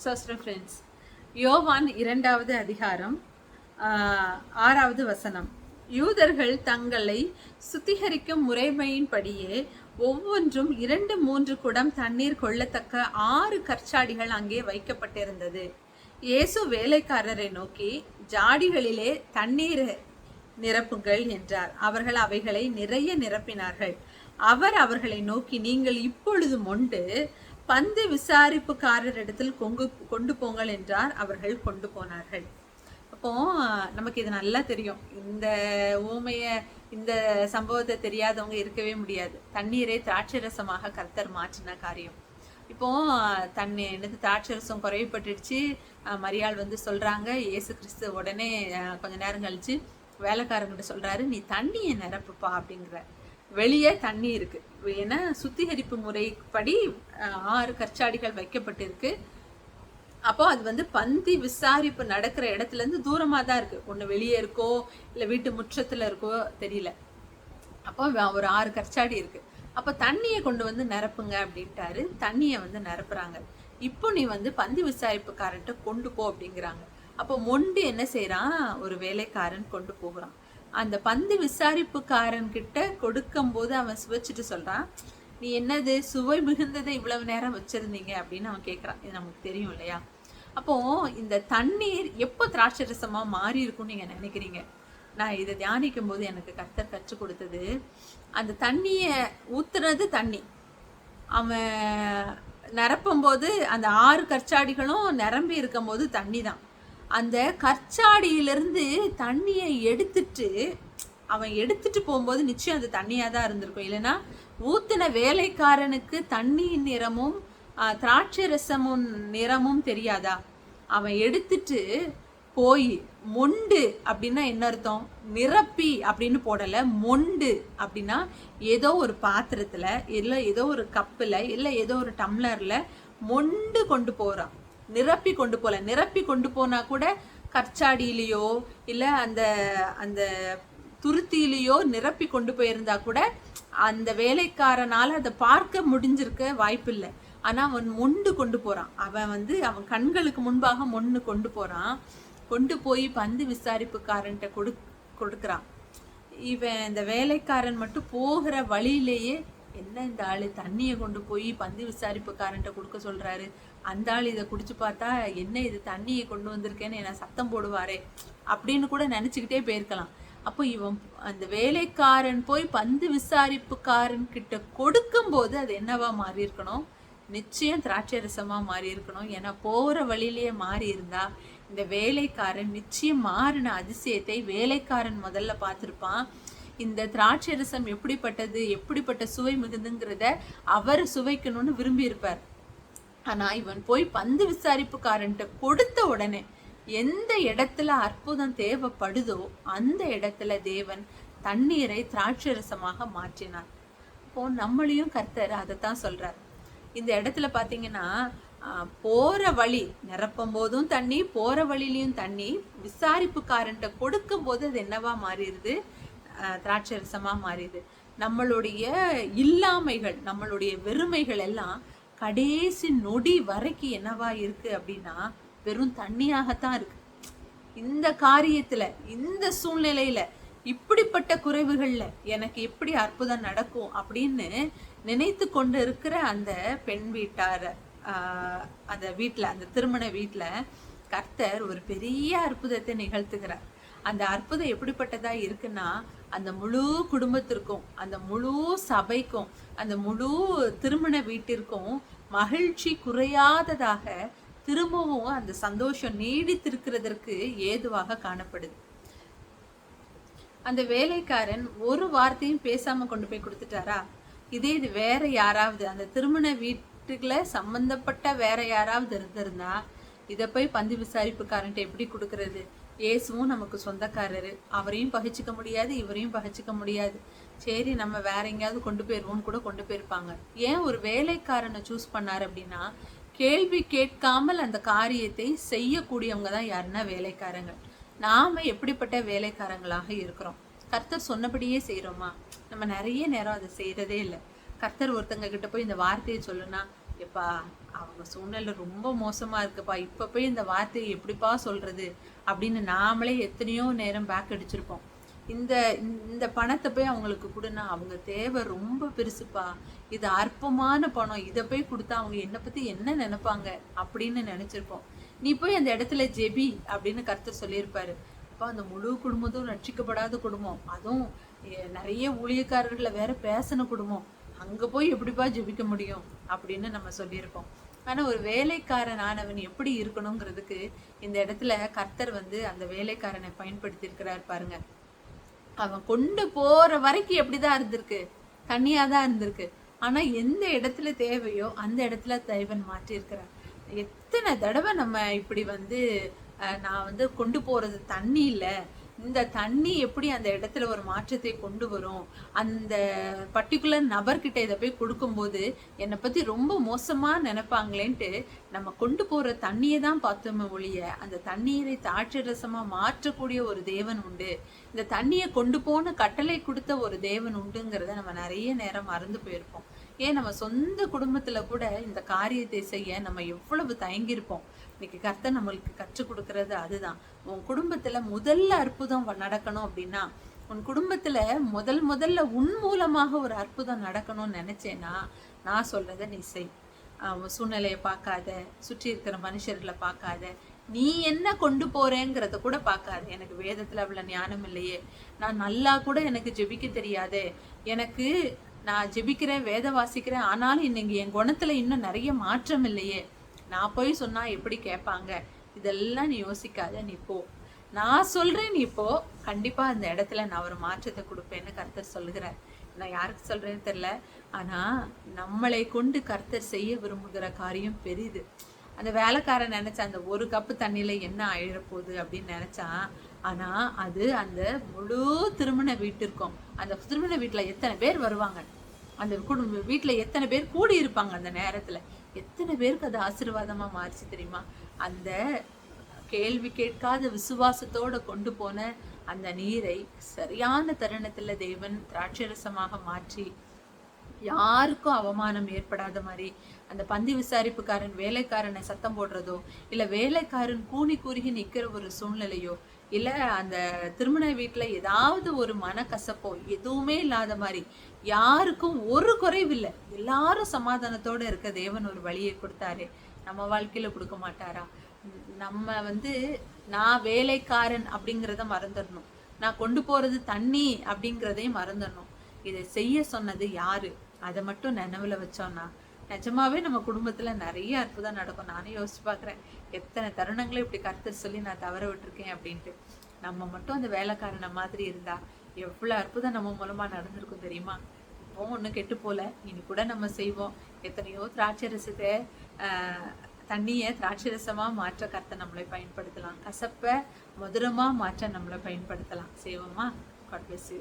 Zoster friends யோவான் இரண்டாவது அதிகாரம் ஆஹ், ஆறாவது வசனம். யூதர்கள் தங்களை சுத்திகரிக்கும் முறைமையின்படியே ஒவ்வொன்றும் இரண்டு மூன்று குடம் தண்ணீர் கொள்ளத்தக்க ஆறு கற்சாடிகள் அங்கே வைக்கப்பட்டிருந்தது. இயேசு வேலைக்காரரை நோக்கி ஜாடிகளிலே தண்ணீர் நிரப்புங்கள் என்றார். அவர்கள் அவைகளை நிறைய நிரப்பினார்கள். அவர் அவர்களை நோக்கி நீங்கள் இப்பொழுது மொண்டு பந்து விசாரிப்புக்காரரிடத்தில் கொங்கு கொண்டு போங்கள் என்றார். அவர்கள் கொண்டு போனார்கள். அப்போ நமக்கு இது நல்லா தெரியும். இந்த ஊமைய இந்த சம்பவத்தை தெரியாதவங்க இருக்கவே முடியாது. தண்ணீரை திராட்சரசமாக கர்த்தர் மாற்றின காரியம். இப்போ தண்ணி என்னது திராட்சரசம் குறைவுபட்டுடுச்சு. மரியாள் வந்து சொல்றாங்க இயேசு கிறிஸ்து உடனே கொஞ்ச நேரம் கழிச்சு வேலைக்காரங்கிட்ட சொல்றாரு நீ தண்ணியை நிரப்புப்பா அப்படிங்கிற வெளியே தண்ணி இருக்கு. ஏன்னா சுத்திகரிப்பு முறைப்படி அஹ், ஆறு கற்சாடிகள் வைக்கப்பட்டிருக்கு. அப்போ அது வந்து பந்தி விசாரிப்பு நடக்கிற இடத்துல இருந்து தூரமா தான் இருக்கு. ஒண்ணு வெளியே இருக்கோ இல்ல வீட்டு முற்றத்துல இருக்கோ தெரியல. அப்போ ஒரு ஆறு கற்சாடி இருக்கு. அப்போ தண்ணியை கொண்டு வந்து நிரப்புங்க அப்படின்ட்டாரு. தண்ணியை வந்து நிரப்புறாங்க. இப்போ நீ வந்து பந்தி விசாரிப்புக்காரன்ட்ட கொண்டு போ அப்படிங்கிறாங்க. அப்போ மொண்டு என்ன செய்கிறான் ஒரு வேலைக்காரன் கொண்டு போகிறான். அந்த பந்து விசாரிப்புக்காரன் கிட்ட கொடுக்கும் போது அவன் சுவைச்சிட்டு சொல்கிறான் நீ என்னது சுவை மிகுந்ததை இவ்வளவு நேரம் வச்சிருந்தீங்க? அப்படின்னு அவன் கேட்குறான் இது நமக்கு தெரியும் இல்லையா? அப்போ இந்த தண்ணீர் எப்போ திராட்சரசமா மாறி இருக்கும்னு நீங்கள் நினைக்கிறீங்க? நான் இதை தியானிக்கும் போது எனக்கு கர்த்தர் கற்றுக் கொடுத்தது அந்த தண்ணியை ஊத்துறது தண்ணி. அவன் நிரப்பும்போது அந்த ஆறு கற்சாடிகளும் நிரம்பி இருக்கும்போது தண்ணி தான் அந்த கற்சாடியிலிருந்து தண்ணியை எடுத்துட்டு அவன் எடுத்துட்டு போகும்போது நிச்சயம் அது தண்ணியாக தான் இருந்திருக்கும். இல்லைன்னா ஊத்தின வேலைக்காரனுக்கு தண்ணியின் நிறமும் திராட்சை ரசமும் நிறமும் தெரியாதா? அவன் எடுத்துட்டு போய் மொண்டு அப்படின்னா என்ன அர்த்தம்? நிரப்பி அப்படின்னு போடலை மொண்டு அப்படின்னா ஏதோ ஒரு பாத்திரத்தில் இல்லை ஏதோ ஒரு கப்பில் இல்லை ஏதோ ஒரு டம்ளரில் மொண்டு கொண்டு போகிறான் நிரப்பி கொண்டு போல. நிரப்பி கொண்டு போனா கூட கற்சாடியிலையோ இல்லை அந்த அந்த துருத்தியிலையோ நிரப்பி கொண்டு போயிருந்தா கூட அந்த வேலைக்காரனால அதை பார்க்க முடிஞ்சிருக்க வாய்ப்பில்லை. ஆனா அவன் மொண்டு கொண்டு போறான். அவன் வந்து அவன் கண்களுக்கு முன்பாக மொண்டு கொண்டு போறான். கொண்டு போய் பந்து விசாரிப்புக்காரன்ட்ட கொடு கொடுக்குறான். இவன் இந்த வேலைக்காரன் மட்டும் போகிற வழியிலேயே என்ன இந்த ஆள்? தண்ணியை கொண்டு போய் பந்து விசாரிப்புக்காரன்ட்ட கொடுக்க சொல்றாரு. அந்த ஆள் இதை குடிச்சு பார்த்தா என்ன இது? தண்ணியை கொண்டு வந்திருக்கேன்னு என்ன சத்தம் போடுவாரே அப்படின்னு கூட நினச்சிக்கிட்டே போயிருக்கலாம். அப்போ இவன் அந்த வேலைக்காரன் போய் பந்து விசாரிப்புக்காரன் கிட்ட கொடுக்கும்போது அது என்னவா மாறி இருக்கணும் நிச்சயம் திராட்சை ரசமா மாறி இருக்கணும் ஏன்னா போற வழியிலேயே மாறி இருந்தா இந்த வேலைக்காரன் நிச்சயம் மாறின அதிசயத்தை வேலைக்காரன் முதல்ல பார்த்துருப்பான். இந்த திராட்சை ரசம் எப்படிப்பட்டது எப்படிப்பட்ட சுவை மிகுதுங்கிறத அவர் சுவைக்கணும்னு விரும்பியிருப்பார். ஆனால் இவன் போய் பந்து விசாரிப்புக்காரன்ட்ட கொடுத்த உடனே எந்த இடத்துல அற்புதம் தேவைப்படுதோ அந்த இடத்துல தேவன் தண்ணீரை திராட்சை ரசமாக மாற்றினார். இப்போ நம்மளையும் கர்த்தர் அதைத்தான் சொல்றார். இந்த இடத்துல பார்த்தீங்கன்னா போற வழி நிரப்பும் போதும் தண்ணி போற வழியிலையும் தண்ணி விசாரிப்புக்காரன்ட்ட கொடுக்கும் போது அது என்னவா மாறிடுது? ஆஹ், திராட்சை ரசமா மாறிடுது நம்மளுடைய இல்லாமைகள் நம்மளுடைய வெறுமைகள் எல்லாம் கடைசி நொடி வரைக்கும் என்னவா இருக்கு அப்படின்னா வெறும் தண்ணியாகத்தான் இருக்கு. இந்த காரியத்துல இந்த சூழ்நிலையில இப்படிப்பட்ட குறைவுகள்ல எனக்கு எப்படி அற்புதம் நடக்கும் அப்படின்னு நினைத்து கொண்டு இருக்கிற அந்த பெண் வீட்டார் ஆஹ், அந்த வீட்டில் அந்த திருமண வீட்டில் கர்த்தர் ஒரு பெரிய அற்புதத்தை நிகழ்த்துகிறார். அந்த அற்புதம் எப்படிப்பட்டதா இருக்குன்னா அந்த முழு குடும்பத்திற்கும் அந்த முழு சபைக்கும் அந்த முழு திருமண வீட்டிற்கும் மகிழ்ச்சி குறையாததாக திரும்பவும் அந்த சந்தோஷம் நீடித்திருக்கிறதற்கு ஏதுவாக காணப்படுது. அந்த வேலைக்காரன் ஒரு வார்த்தையும் பேசாம கொண்டு போய் கொடுத்துட்டாரா? இதே இது வேற யாராவது அந்த திருமண வீட்டுக்குள்ள சம்பந்தப்பட்ட வேற யாராவது இருந்திருந்தா இதை போய் பந்து விசாரிப்புக்காரன்ட்டு எப்படி கொடுக்கறது? இயேசுவும் நமக்கு சொந்தக்காரர். அவரையும் பகிச்சுக்க முடியாது இவரையும் பகிச்சிக்க முடியாது. சரி நம்ம வேற எங்கேயாவது கொண்டு போயிடுவோம்னு கூட கொண்டு போயிருப்பாங்க. ஏன் ஒரு வேலைக்காரனை சூஸ் பண்ணார் அப்படின்னா கேள்வி கேட்காமல் அந்த காரியத்தை செய்யக்கூடியவங்க தான் யாருன்னா வேலைக்காரங்க. நாம் எப்படிப்பட்ட வேலைக்காரங்களாக இருக்கிறோம்? கர்த்தர் சொன்னபடியே செய்கிறோமா நம்ம நிறைய நேரம் அதை செய்கிறதே இல்லை. கர்த்தர் ஒருத்தங்க கிட்ட போய் இந்த வார்த்தையை சொல்லுனா எப்பா அவங்க சூழ்நிலை ரொம்ப மோசமாக இருக்குப்பா. இப்போ போய் இந்த வார்த்தையை எப்படிப்பா சொல்கிறது அப்படின்னு நாமளே எத்தனையோ நேரம் பேக் அடிச்சிருப்போம். இந்த இந்த பணத்தை போய் அவங்களுக்கு கொடுனா அவங்க தேவை ரொம்ப பெருசுப்பா. இது அற்பமான பணம். இதை போய் கொடுத்தா அவங்க என்னை பற்றி என்ன நினைப்பாங்க அப்படின்னு நினச்சிருப்போம். நீ போய் அந்த இடத்துல ஜெபி அப்படின்னு கருத்து சொல்லியிருப்பாரு. அப்பா அந்த முழு குடும்பத்தும் ரட்சிக்கப்படாத குடும்பம். அதுவும் நிறைய ஊழியக்காரர்களை வேற பேசின குடும்பம். அங்கே போய் எப்படிப்பா ஜெபிக்க முடியும் அப்படின்னு நம்ம சொல்லியிருப்போம் ஆனால் ஒரு வேலைக்காரன் ஆனவன் எப்படி இருக்கணுங்கிறதுக்கு இந்த இடத்துல கர்த்தர் வந்து அந்த வேலைக்காரனை பயன்படுத்தியிருக்கிறார் பாருங்க. அவன் கொண்டு போற வரைக்கும் எப்படிதான் இருந்திருக்கு? தனியாக தான் இருந்திருக்கு. ஆனால் எந்த இடத்துல தேவையோ அந்த இடத்துல தெய்வன் மாற்றியிருக்கிறார். எத்தனை தடவை நம்ம இப்படி வந்து நான் வந்து கொண்டு போகிறது தண்ணி இல்லை. இந்த தண்ணி எப்படி அந்த இடத்துல ஒரு மாற்றத்தை கொண்டு வரும்? அந்த பர்டிகுலர் நபர்கிட்ட இதை போய் கொடுக்கும்போது என்னை பற்றி ரொம்ப மோசமாக நினைப்பாங்களேன்ட்டு நம்ம கொண்டு போகிற தண்ணியை தான் பார்த்தோமே ஒழிய அந்த தண்ணீரை தாட்சி ரசமாக மாற்றக்கூடிய ஒரு தேவன் உண்டு. இந்த தண்ணியை கொண்டு போன கட்டளை கொடுத்த ஒரு தேவன் உண்டுங்கிறத நம்ம நிறைய நேரம் மறந்து போயிருப்போம். ஏன் நம்ம சொந்த குடும்பத்தில் கூட இந்த காரியத்தை செய்ய நம்ம எவ்வளவு தயங்கியிருப்போம்? இன்னைக்கு கர்த்தர் நம்மளுக்கு கற்றுக் கொடுக்கறது அதுதான். உன் குடும்பத்துல முதல்ல அற்புதம் வ- நடக்கணும் அப்படின்னா உன் குடும்பத்துல முதல் முதல்ல உன் மூலமாக ஒரு அற்புதம் நடக்கணும்னு நினைச்சேன்னா நான் சொல்கிறத நீ செய். உன் சூழ்நிலையை பார்க்காத சுற்றி இருக்கிற மனுஷர்களை பார்க்காத நீ என்ன கொண்டு போறேங்கிறத கூட பார்க்காது. எனக்கு வேதத்துல அவ்வளவு ஞானம் இல்லையே. நான் நல்லா கூட எனக்கு ஜெபிக்க தெரியாதே. எனக்கு நான் ஜெபிக்கிறேன் வேத வாசிக்கிறேன் ஆனாலும் இன்னைக்கு என் குணத்துல இன்னும் நிறைய மாற்றம் இல்லையே. நான் போய் சொன்னால் எப்படி கேட்பாங்க? இதெல்லாம் நீ யோசிக்காத நீ போ. நான் சொல்கிறேன் நீ போ. கண்டிப்பாக அந்த இடத்துல நான் ஒரு மாற்றத்தை கொடுப்பேன்னு கர்த்தர் சொல்கிறார் நான் யாருக்கு சொல்கிறேன்னு தெரியல. ஆனால் நம்மளை கொண்டு கர்த்தர் செய்ய விரும்புகிற காரியம் பெரிது. அந்த வேலைக்காரன் நினச்சா அந்த ஒரு கப்பு தண்ணியில் என்ன ஆயிடப்போகுது அப்படின்னு நினச்சான் ஆனால் அது அந்த முழு திருமண வீட்டிற்கும் அந்த திருமண வீட்டில் எத்தனை பேர் வருவாங்க? அந்த குடும்ப வீட்டில் எத்தனை பேர் கூடி இருப்பாங்க அந்த நேரத்தில்? எத்தனை பேருக்கு அது ஆசீர்வாதமா மாறிச்சு தெரியுமா? அந்த கேள்வி கேட்காத விசுவாசத்தோட கொண்டு போன அந்த நீரை சரியான தருணத்துல தேவன் திராட்சரசமாக மாற்றி யாருக்கும் அவமானம் ஏற்படாத மாதிரி அந்த பந்தி விசாரிப்புக்காரன் வேலைக்காரனை சத்தம் போடுறதோ இல்ல வேலைக்காரன் கூனி குறுகி நிற்கிற ஒரு சூழ்நிலையோ இல்லை அந்த திருமண வீட்டில் ஏதாவது ஒரு மனக்கசப்போ எதுவுமே இல்லாத மாதிரி யாருக்கும் ஒரு குறைவில்லை எல்லாரும் சமாதானத்தோட இருக்க தேவன் ஒரு வழியை கொடுத்தாரு. நம்ம வாழ்க்கையில் கொடுக்க மாட்டாரா? நம்ம வந்து நான் வேலைக்காரன் அப்படிங்கிறத மறந்துடணும். நான் கொண்டு போகிறது தண்ணி அப்படிங்கிறதையும் மறந்துடணும். இதை செய்ய சொன்னது யாரு? அதை மட்டும் நினைவில் வச்சோன்னா நிஜமாவே நம்ம குடும்பத்துல நிறைய அற்புதம் நடக்கும். நானே யோசிச்சு பார்க்கிறேன். எத்தனை தருணங்களும் இப்படி கருத்து சொல்லி நான் தவற விட்டுருக்கேன் அப்படின்ட்டு. நம்ம மட்டும் அந்த வேலைக்காரனை மாதிரி இருந்தா எவ்வளவு அற்புதம் நம்ம மூலமா நடந்திருக்கும் தெரியுமா? இப்போ ஒன்றும் கெட்டு போல. இனி கூட நம்ம செய்வோம். எத்தனையோ திராட்சை ரசத்தை தண்ணியை திராட்சை ரசமா மாற்ற கருத்தை நம்மளை பயன்படுத்தலாம். கசப்பை மதுரமா மாற்ற நம்மளை பயன்படுத்தலாம். செய்வோமா? God bless you